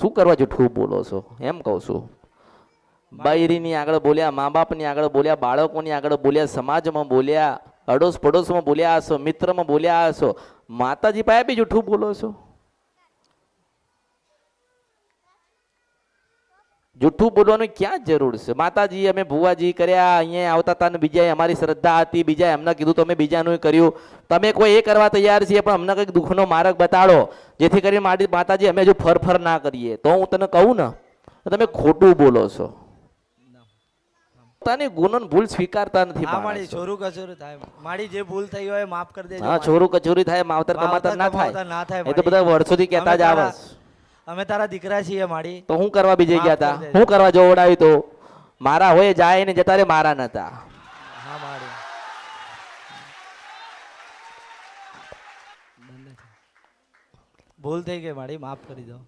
શું કરવા જૂઠું બોલો છો? એમ કહું છું. બૈરીની આગળ બોલ્યા મા બાપની આગળ બોલ્યા, બાળકોની આગળ બોલ્યા, સમાજમાં બોલ્યા અડોશ પડોશમાં બોલ્યા હશો, મિત્રમાં બોલ્યા હશો. માતાજી પાસે બી જૂઠું બોલો છો? જૂઠું બોલવાની ક્યાં જરૂર છે? માતાજી અમે ભુવાજી કર્યા અહીંયા આવતા હતા ને બીજા અમારી શ્રદ્ધા હતી બીજા એમને કીધું તમે બીજાનું કર્યું. તમે કોઈ એ કરવા તૈયાર છીએ પણ અમને કંઈક દુઃખનો માર્ગ બતાડો જેથી કરીને મારી માતાજી અમે હજુ ફરફર ના કરીએ. તો હું તને કહું ને તો તમે ખોટું બોલો છો. પોતાની ગુનો ભૂલ સ્વીકારતા નથી માડી માણસો. કચોરું થાય. માડી જે ભૂલ થઈ હોય માફ કરી દેજો હા. કચોરી થાય માવતર કમાતર ના થાય. એ તો બધા વર્ષોથી કહેતા જ આવે અમે તારા દીકરા છીએ માડી. તો હું કરવા બીજે ગયા હતા હું કરવા જોવડાવ્યું તો? મારા હોય જાય ને જતા રે મારા નતા. હા માડી. ભૂલ થઈ ગઈ માડી માફ કરી દો.